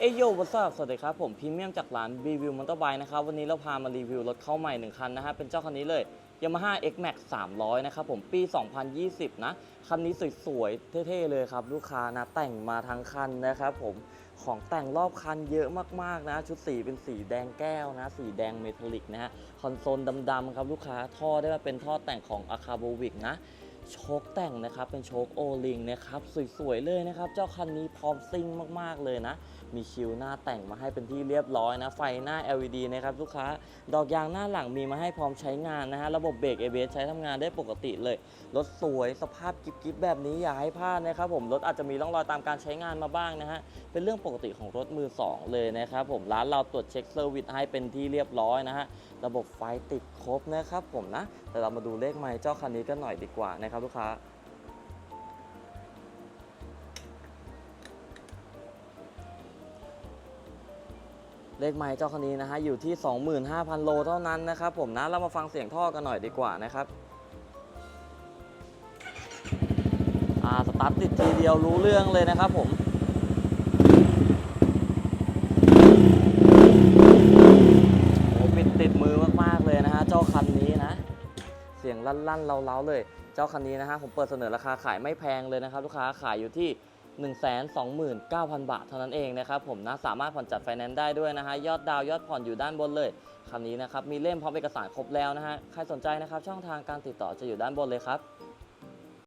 เอยโยวัสสวัสดีครับผมพรีเมียมจากร้าน b ีวิวมอเตอร์ไบค์นะครับวันนี้เราพามารีวิวรถเข้าใหม่ 1 คันนะฮะเป็นเจ้าคันนี้เลย Yamaha X Max 300 นะครับผมปี 2020 นะ คันนี้สวยๆ เท่ๆ เลยครับ ลูกค้านะ แต่งมาทั้งคันนะครับผมของแต่งรอบคันเยอะมากๆนะ ชุดสีเป็นสีแดงแก้วนะ สีแดงเมทัลลิกนะฮะคอนโซลดำๆครับลูกค้าท่อได้มาเป็นท่อแต่งของ a c a b o v i c นะ โชคแต่งนะครับ เป็นโชคโอลิงนะครับ สวยๆเลยนะครับ เจ้าคันนี้พร้อมซิ่งมากๆเลยนะ มีคิวหน้าแต่งมาให้เป็นที่เรียบร้อยนะ ไฟหน้า LED นะครับลูกค้า ดอกยางหน้าหลังมีมาให้พร้อมใช้งานนะฮะ ระบบเบรก ABS ใช้ทำงานได้ปกติเลย รถสวยสภาพกิ๊บๆแบบนี้อย่าให้พลาดนะครับผม รถอาจจะมีร่องรอยตามการใช้งานมาบ้างนะฮะ เป็นเรื่องปกติของรถมือ 2 เลยนะครับผม ร้านเราตรวจเช็คเซอร์วิสให้เป็นที่เรียบร้อยนะฮะ ระบบไฟติดครบนะครับผมนะ แต่เรามาดูเลขไมล์เจ้าคันนี้กันหน่อยดีกว่านะครับลูกค้า เลขไม้เจ้าคันนี้นะฮะอยู่ที่ 25,000 โลเท่านั้นนะครับผมนะเรามาฟังเสียงท่อกันหน่อยดีกว่านะครับอ่าสตาร์ทติดทีเดียวรู้เรื่องเลยนะครับผม โอ้ปิดติดมือมาก ๆ เลยนะฮะ เจ้าคันนี้นะียงลั่นๆเล้าๆเลย เจ้าคันนี้นะฮะผมเปิดเสนอราคาขายไม่แพงเลยนะครับลูกค้าขายอยู่ที่129,000 บาทเท่านั้นเองนะครับผมนะสามารถผ่อนจัดไฟแนนซ์ได้ด้วยนะฮะยอดดาวยอดผ่อนอยู่ด้านบนเลยคันนี้นะครับมีเล่มพร้อมเอกสารครบแล้วนะฮะใครสนใจนะครับช่องทางการติดต่อจะอยู่ด้านบนเลยครับ